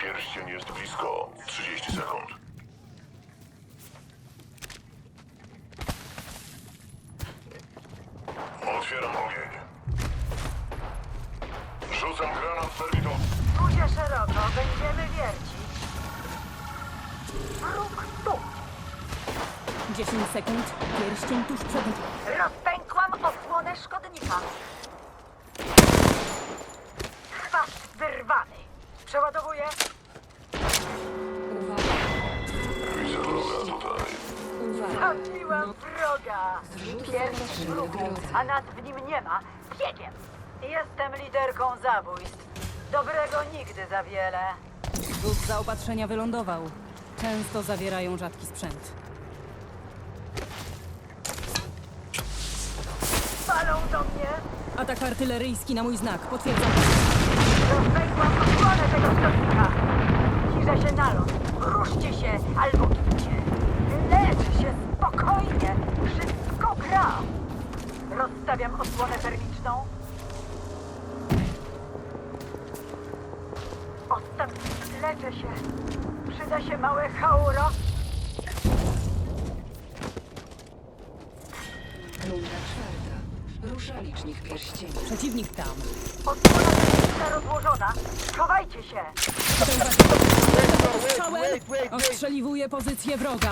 Pierścień jest blisko. 30 sekund. Otwieram ogień. Rzucam granat serwitą. Budzie szeroko, będziemy wiercić. Wróg tu. 10 sekund. Pierścień tuż przed... Rozpękłam osłonę szkodnika. Chwast wyrwany. Przeładowuję. Uwaga, Widzę wroga tutaj. uwaga. Zabiłam wroga. Pierwszy wróg, a nas w nim nie ma. Biegiem. Jestem liderką zabójstw. Dobrego nigdy za wiele. Wóz zaopatrzenia wylądował. Często zawierają rzadki sprzęt. Palą do mnie. Atak artyleryjski na mój znak. Potwierdzam. Rozpękłam osłonę tego szkodnika. Zbliża się nalot. Ruszcie się albo gincie. Leży się spokojnie. Wszystko gra. Rozstawiam osłonę termiczną. Ostatni. Leczę się. Przyda się małe hauro. Runda czwarta. Rusza licznik pierścieni. Przeciwnik tam. Osłona termiczna rozłożona. Schowajcie się. Strzałem! Ostrzeliwuję pozycję wroga.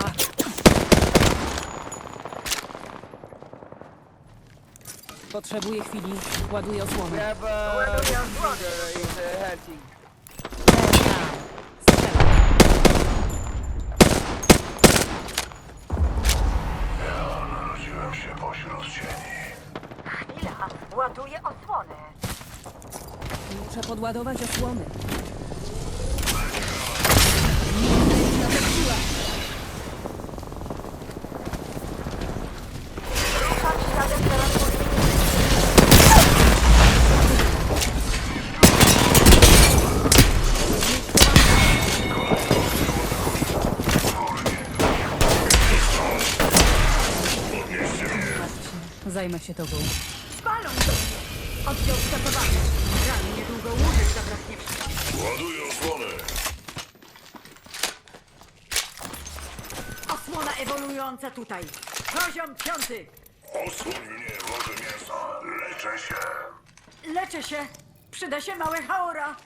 Potrzebuję chwili. Ładuję osłonę. have uh, Ładuję osłonę. he's uh, hunting. Ładuję osłonę. Muszę podładować osłony. Zajmę się tobą. Oddział skakowany. Ran niedługo łóżek zabraknie. Ładuję osłony. Osłona ewoluująca tutaj. Poziom piąty. Osłoń mnie, wodę mięsa. Leczę się. Leczę się. Przyda się małe haora.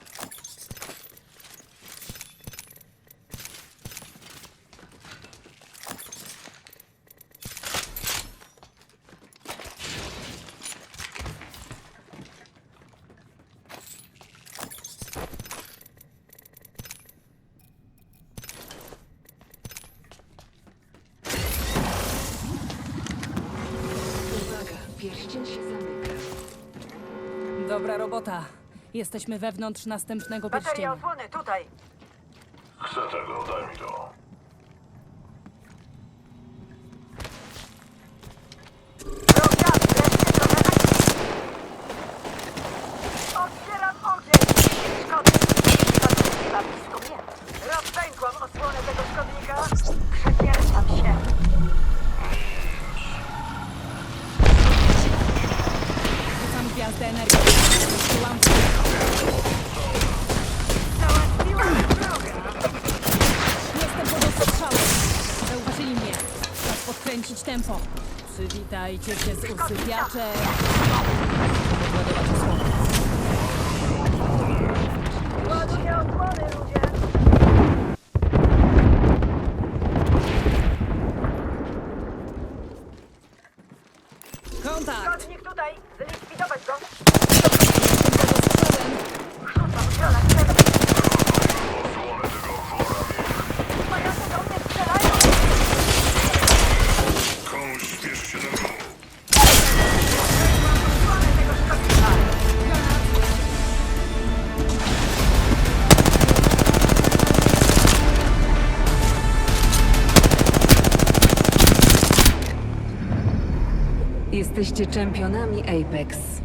Dobra robota. Jesteśmy wewnątrz następnego Bateria pierścienia. osłony tutaj. Chcę tego, daj mi to. Droga, wreszcie trochę akcji. Otwieram ogień. Szkodnik. Szkodnik chyba blisko mnie. Rozpękłam osłonę tego szkodnika. Przepierczam się. Rzucam gwiazdę energii. Jestem pod ostrzałem. Zauważyli mnie. Czas podkręcić tempo. Przywitajcie się z usypiaczem. Podładować osłonę. Ładuję osłony, ludzie. Kontakt! Szkodnik tutaj. Zlikwidować go. Jesteście czempionami Apex.